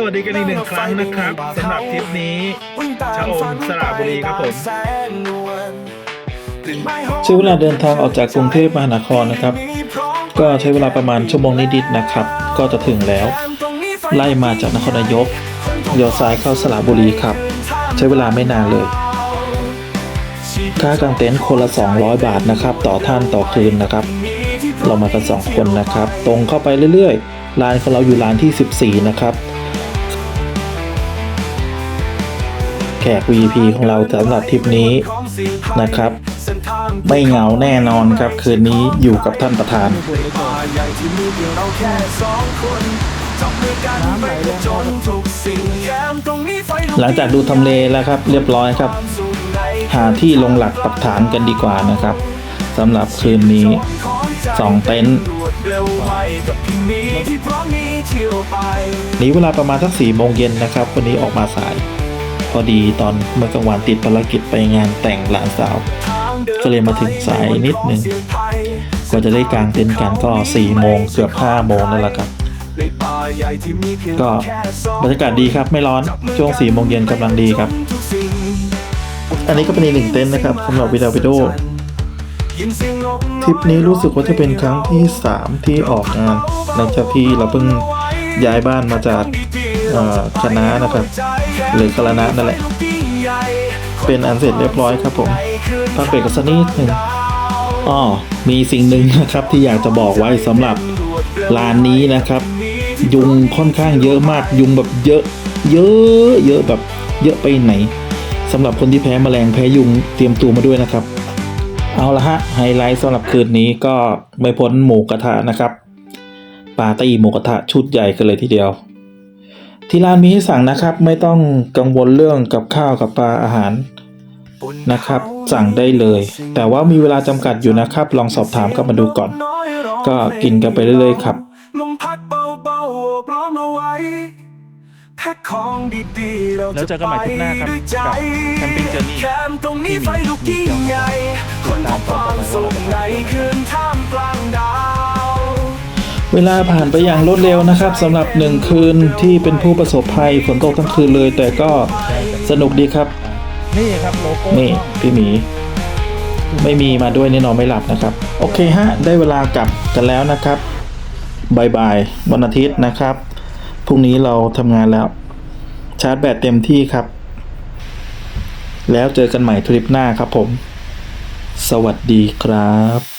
สวัสดีกันอีกหนึ่งครั้งนะครับสำหรับทริปนี้ชะอมสระบุรีครับผมใช้เวลาเดินทางออกจากกรุงเทพมหานครนะครับ ก็ใช้เวลาประมาณชั่วโมงนิดๆนะครับ ก็จะถึงแล้ว ไล่มาจากนครนายกเลี้ยวซ้ายเข้าสระบุรีครับ ใช้เวลาไม่นานเลย ค่ากางเต็นท์คนละ 200 บาทนะครับ ต่อท่านต่อคืนนะครับ เรามากัน 2 คนนะครับ ตรงเข้าไปเรื่อยๆร้านของเราอยู่ร้านที่ 14 นะครับ ก VIP ของเราสำหรับทริปนี้นะครับ ไม่เหงาแน่นอนครับ คืนนี้อยู่กับท่านประธานหลังจากดูทำเลแล้วครับ เรียบร้อยครับ หาที่ลงหลักปักฐานกันดีกว่านะครับสำหรับคืนนี้สองเต็นท์นี้เวลาประมาณสักสี่โมงเย็นนะครับ วันนี้ออกมาสาย พอดีตอนเมื่อกลางวันติดภารกิจไปงานแต่งหลานสาว ก็เลยมาถึงสายนิดหนึ่งกว่าจะได้กลางเต็นท์กันก็สี่โมงเกือบห้าโมงนั่นแหละครับก็บรรยากาศดีครับไม่ร้อนช่วงสี่โมงเย็นกำลังดีครับ อันนี้ก็เป็นอีกหนึ่งเต็นท์นะครับสำหรับวิดาวิโดทริปนี้รู้สึกว่าจะเป็นครั้งที่ 3 ที่ออกงานหลังจากที่เราเพิ่งย้ายบ้านมาจาก เอ่อคณะนะครับ หรือคณะนั่นแหละ เป็นอันเสร็จเรียบร้อยครับผมพักเบรกกันสักนิดหนึ่งอ้อมีสิ่งหนึ่งนะครับที่อยากจะบอกไว้สำหรับร้านนี้นะครับ ยุงค่อนข้างเยอะมากยุงแบบเยอะ เยอะเยอะแบบเยอะไปไหนสำหรับคนที่แพ้แมลงแพ้ยุงเตรียมตัวมาด้วยนะครับ เอาละฮะไฮไลท์สำหรับคืนนี้ก็ไม่พ้นหมูกระทะนะครับปาร์ตี้หมูกระทะชุดใหญ่กันเลยทีเดียว ที่ร้านมีให้สั่งนะครับ ไม่ต้องกังวลเรื่องกับข้าวกับปลาอาหารนะครับ สั่งได้เลย แต่ว่ามีเวลาจำกัดอยู่นะครับ ลองสอบถามกันมาดูก่อน ก็กินกันไปเรื่อยๆครับลมพัดเบาๆพร้อมเอาไว้แพ็คของดีๆเราแล้วเจอกันใหม่ทริปหน้าครับด้วยใจกับ Camping Journey แคมป์ตรงนี้ไฟลุกยิ่งใหญ่คนพบความสุขในคืนท่ามกลางดาว เวลาผ่านไปอย่างรวดเร็วนะครับสำหรับหนึ่งคืนที่เป็นผู้ประสบภัยฝนตกทั้งคืนเลย แต่ก็สนุกดีครับ นี่ครับโลโก้นี่พี่หมี ไม่มีมาด้วยนี่นอนไม่หลับนะครับ โอเคฮะ ได้เวลากลับกันแล้วนะครับบายบายวันอาทิตย์นะครับพรุ่งนี้เราทำงานแล้ว ชาร์จแบตเต็มที่ครับ แล้วเจอกันใหม่ทริปหน้าครับผม สวัสดีครับ